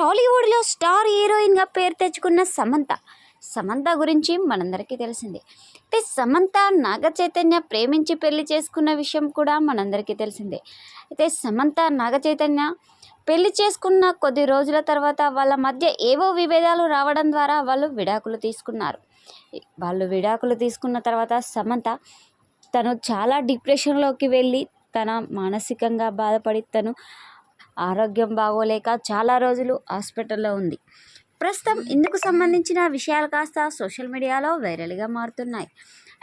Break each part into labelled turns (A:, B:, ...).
A: టాలీవుడ్లో స్టార్ హీరోయిన్గా పేరు తెచ్చుకున్న సమంత. సమంత గురించి మనందరికీ తెలిసిందే. అయితే సమంత నాగ చైతన్య ప్రేమించి పెళ్ళి చేసుకున్న విషయం కూడా మనందరికీ తెలిసిందే. అయితే సమంత నాగ చైతన్య పెళ్ళి చేసుకున్న కొద్ది రోజుల తర్వాత వాళ్ళ మధ్య ఏవో విభేదాలు రావడం ద్వారా వాళ్ళు విడాకులు తీసుకున్నారు. వాళ్ళు విడాకులు తీసుకున్న తర్వాత సమంత తను చాలా డిప్రెషన్లోకి వెళ్ళి తన మానసికంగా బాధపడి తను ఆరోగ్యం బాగోలేక చాలా రోజులు హాస్పిటల్లో ఉంది. ప్రస్తుతం ఇందుకు సంబంధించిన విషయాలు కాస్త సోషల్ మీడియాలో వైరల్గా మారుతున్నాయి.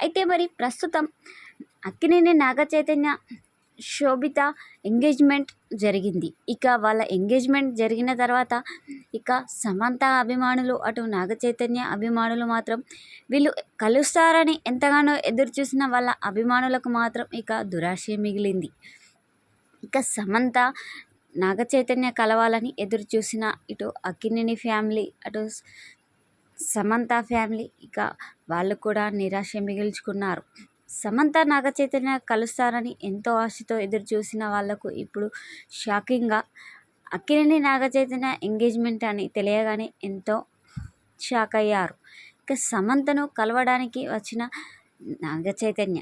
A: అయితే మరి ప్రస్తుతం అక్కినేని నాగ చైతన్య శోభిత ఎంగేజ్మెంట్ జరిగింది. ఇక వాళ్ళ ఎంగేజ్మెంట్ జరిగిన తర్వాత ఇక సమంత అభిమానులు అటు నాగ చైతన్య అభిమానులు మాత్రం వీళ్ళు కలుస్తారని ఎంతగానో ఎదురు చూసిన వాళ్ళ అభిమానులకు మాత్రం ఇక దురాశ మిగిలింది. ఇక సమంత నాగ చైతన్య కలవాలని ఎదురు చూసిన ఇటు అక్కినేని ఫ్యామిలీ అటు సమంత ఫ్యామిలీ ఇక వాళ్ళు కూడా నిరాశ మిగిల్చుకున్నారు. సమంత నాగ చైతన్య కలుస్తారని ఎంతో ఆశతో ఎదురు చూసిన వాళ్ళకు ఇప్పుడు షాకింగ్గా అక్కినేని నాగ చైతన్య ఎంగేజ్మెంట్ అని తెలియగానే ఎంతో షాక్ అయ్యారు ఇక సమంతను కలవడానికి వచ్చిన నాగ చైతన్య